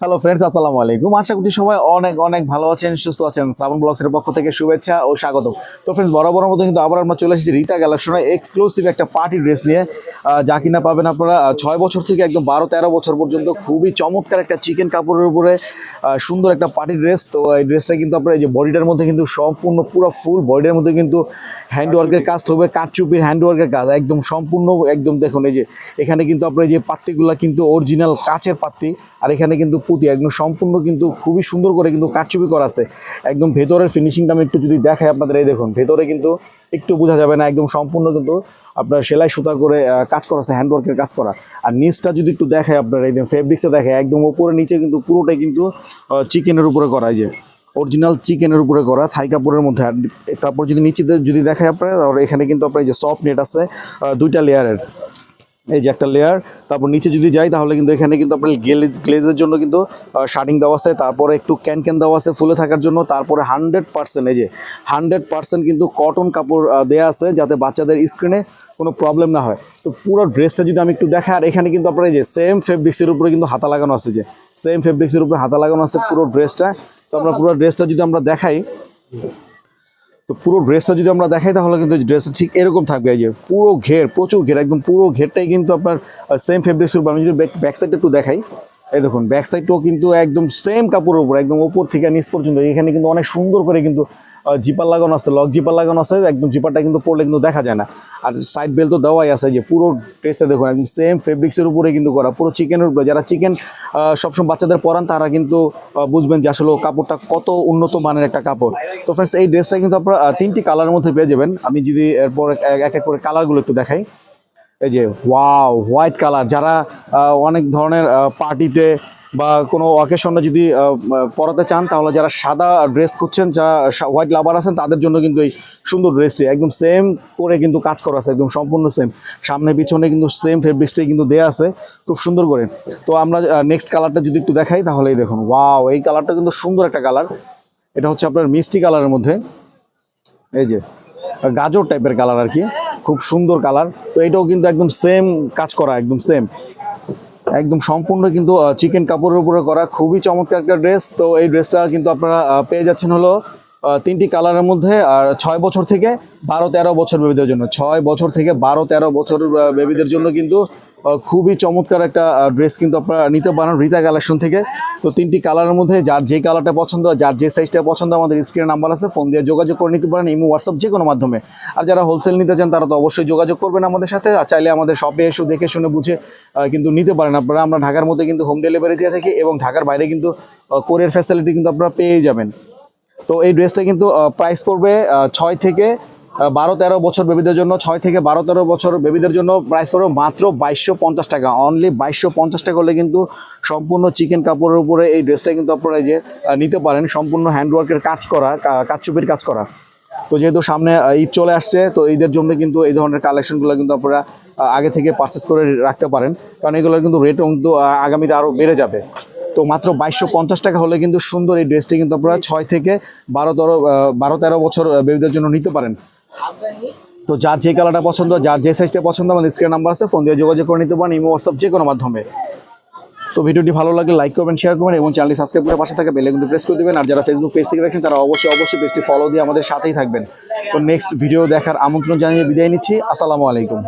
Hello friends আসসালামু আলাইকুম। আশা করছি সবাই অনেক অনেক ভালো আছেন সুস্থ আছেন। শ্রাবণ ব্লগসের পক্ষ থেকে শুভেচ্ছা ও স্বাগত। তো ফ্রেন্ডস বরাবরের মতো কিন্তু আবার আমরা চলে এসেছি রীতা কালেকশনে এক্সক্লুসিভ একটা পার্টি ড্রেস নিয়ে। যা কিনা পাবেন আপনারা ছয় বছর থেকে একদম বারো তেরো বছর পর্যন্ত খুবই চমৎকার একটা চিকেন কাপড়ের উপরে সুন্দর একটা পার্টি ড্রেস তো এই ড্রেসটা কিন্তু আপনার এই যে বডিটার মধ্যে কিন্তু সম্পূর্ণ পুরো ফুল বডির মধ্যে কিন্তু হ্যান্ডওয়ার্কের কাজ হবে কাঠচুপির হ্যান্ডওয়ার্কের কাজ। একদম সম্পূর্ণ একদম দেখুন এই যে এখানে কিন্তু আপনার এই যে পাত্তিগুলো কিন্তু অরিজিনাল কাচের পাত্তি আর এখানে কিন্তু পুঁতি, একদম সম্পূর্ণ কিন্তু খুবই সুন্দর করে কিন্তু কাঠচুপি করা আছে। একদম ভেতরের ফিনিশিংটা আমি একটু যদি দেখাই আপনাদের, এই দেখুন, ভেতরে কিন্তু একটু বোঝা যাবে না, একদম সম্পূর্ণ কিন্তু আপনার সেলাই সুতা করে কাজ করা আছে হ্যান্ডওয়ার্কের কাজ করা। আর নিচটা যদি একটু দেখায় আপনার, এই ফেব্রিক্সটা দেখায় একদম উপরে, নিচে কিন্তু পুরোটাই কিন্তু চিকেনের উপরে করা যে অরিজিনাল চিকেনের উপরে করা, থাই কাপড়ের মধ্যে। আর তারপর যদি নিচে যদি দেখায় আপনার এখানে কিন্তু আপনার যে সফট নেট আছে দুইটা লেয়ারের এই যে একটা লেয়ার তারপর নিচে যদি যাই তাহলে কিন্তু এখানে কিন্তু আপনার গ্লেজ গ্লেজের জন্য কিন্তু শার্টিং দেওয়া আছে, তারপরে একটু ক্যান ক্যান দেওয়া আছে ফুলে থাকার জন্য, তারপরে হান্ড্রেড পার্সেন্ট এই যে হান্ড্রেড পার্সেন্ট কিন্তু কটন কাপড় দেয়া আছে যাতে বাচ্চাদের স্ক্রিনে কোনো প্রবলেম না হয়। তো পুরো ড্রেসটা যদি আমি একটু দেখাই, আর এখানে কিন্তু আপনার এই যে সেম ফেব্রিক্সের উপরে কিন্তু হাতা লাগানো আছে যে সেম ফেব্রিক্সের উপরে হাতা লাগানো আছে পুরো ড্রেসটা তো আমরা পুরো ড্রেসটা যদি আমরা দেখাই তো পুরো ড্রেসটা যদি আমরা দেখাই, তাহলে কিন্তু ড্রেসটা ঠিক এরকম থাকবে। এই যে পুরো ঘের, প্রচুর ঘের, একদম পুরো ঘেরটাই কিন্তু আপনার সেম ফেব্রিক্সের উপর আমি যদি ব্যাক সাইডটা একটু দেখাই। এই দেখুন ব্যাক সাইডটাও কিন্তু একদম সেম কাপড়ের উপর, একদম ওপর থেকে নিচ পর্যন্ত। এখানে কিন্তু অনেক সুন্দর করে কিন্তু জিপার লাগানো আছে লক জিপার লাগানো আছে, একদম জিপারটা কিন্তু পরলে কিন্তু দেখা যায় না। আর সাইড বেল তো দেওয়াই আছে, যে পুরো ড্রেসটা দেখুন, একদম সেম ফেব্রিক্সের উপরে কিন্তু করা, পুরো চিকেনের উপরে। যারা চিকেন সবসময় বাচ্চাদের পরান, তারা কিন্তু বুঝবেন যে আসলে কাপড়টা কত উন্নত মানের একটা কাপড়। তো ফ্রেন্ডস এই ড্রেসটা কিন্তু আপনারা তিনটি কালারের মধ্যে পেয়ে যাবেন। আমি যদি এরপর এক এক করে কালারগুলো একটু দেখাই। এই যে ওয়াও হোয়াইট কালার যারা অনেক ধরনের পার্টিতে বা কোনো অকেশনে যদি পরাতে চান, তাহলে যারা সাদা ড্রেস করছেন যারা হোয়াইট লাভার আছেন, তাদের জন্য কিন্তু এই সুন্দর ড্রেসটি একদম সেম করে কিন্তু কাজ করা আছে, একদম সম্পূর্ণ সেম সামনে পিছনে কিন্তু সেম ফেব্রিক্সটাই কিন্তু দেয়া আছে, খুব সুন্দর করে। তো আমরা নেক্সট কালারটা যদি একটু দেখাই তাহলেই দেখুন ওয়াও এই কালারটা কিন্তু সুন্দর একটা কালার এটা হচ্ছে আপনার মিষ্টি কালারের মধ্যে। এই যে গাজর টাইপের কালার আর কি। খুব সুন্দর কালার। তো এটাও কিন্তু একদম সেম কাজ করা, একদম সেম একদম সম্পূর্ণ কিন্তু চিকেন কাপড়ের উপরে করা। খুবই চমৎকার একটা ড্রেস তো এই ড্রেসটা কিন্তু আপনারা পেয়ে যাচ্ছেন হলো তিনটি কালারের মধ্যে, আর ছয় বছর থেকে বারো তেরো বছর বেবিদের জন্য। ছয় বছর থেকে বারো তেরো বছর বেবিদের জন্য কিন্তু খুবই চমৎকার একটা ড্রেস কিন্তু আপনারা নিতে পারেন রিতা কালেকশন থেকে। তো তিনটি কালারের মধ্যে যার যে কালারটা পছন্দ, যার যে সাইজটা পছন্দ, আমাদের স্ক্রিনে নাম্বার আছে ফোন দিয়ে যোগাযোগ করে নিতে পারেন, ইমো হোয়াটসঅ্যাপ যে কোনো মাধ্যমে। আর যারা হোলসেল নিতে চান, তারা তো অবশ্যই যোগাযোগ করবেন আমাদের সাথে, আর চাইলে আমাদের শপে এসে দেখে শুনে বুঝে কিন্তু নিতে পারেন আপনারা। আমরা ঢাকার মধ্যে কিন্তু হোম ডেলিভারি দিয়ে থাকি এবং ঢাকার বাইরে কিন্তু কোরিয়ার ফ্যাসিলিটি কিন্তু আপনারা পেয়ে যাবেন। তো এই ড্রেসটা কিন্তু প্রাইস পড়বে ছয় থেকে বারো তেরো বছর বেবিদের জন্য, ছয় থেকে বারো তেরো বছর বেবিদের জন্য প্রাইস পড়বে মাত্র বাইশশো পঞ্চাশ টাকা। অনলি বাইশশো পঞ্চাশ টাকা হলে কিন্তু সম্পূর্ণ চিকেন কাপড়ের উপরে এই ড্রেসটা কিন্তু আপনারা যে নিতে পারেন। সম্পূর্ণ হ্যান্ডওয়ার্কের কাজ করা, কা- কাঠচুপির কাজ করা। তো যেহেতু সামনে ঈদ চলে আসছে, তো ঈদের জন্য কিন্তু এই ধরনের কালেকশনগুলো কিন্তু আপনারা আগে থেকে পারচেস করে রাখতে পারেন। কারণ এগুলোর কিন্তু রেট কিন্তু আগামীতে আরও বেড়ে যাবে। তো মাত্র বাইশশো পঞ্চাশ টাকা হলে কিন্তু সুন্দর এই ড্রেসটি কিন্তু আপনারা ছয় থেকে বারো তেরো বারো তেরো বছর বেবিদের জন্য নিতে পারেন। তো যার যে কালারটা পছন্দ যার যে সাইজটা পছন্দ, আমাদের স্ক্রিন নাম্বার আছে ফোন দিয়ে যোগাযোগ করে নিতে পারেন, ইমো হোয়াটসঅ্যাপ যে কোনো মাধ্যমে। তো ভিডিওটি ভালো লাগে লাইক করবেন শেয়ার করবেন এবং চ্যানেলটি সাবস্ক্রাইব করে পাশে থাকা বেলেগুনটি প্রেস করে দেবেন। আর যারা ফেসবুক পেজ থেকে দেখছেন, তারা অবশ্যই অবশ্যই পেজটি ফলো দিয়ে আমাদের সাথেই থাকবেন। তো নেক্সট ভিডিও দেখার আমন্ত্রণ জানিয়ে বিদায় নিচ্ছি। আসসালামু আলাইকুম।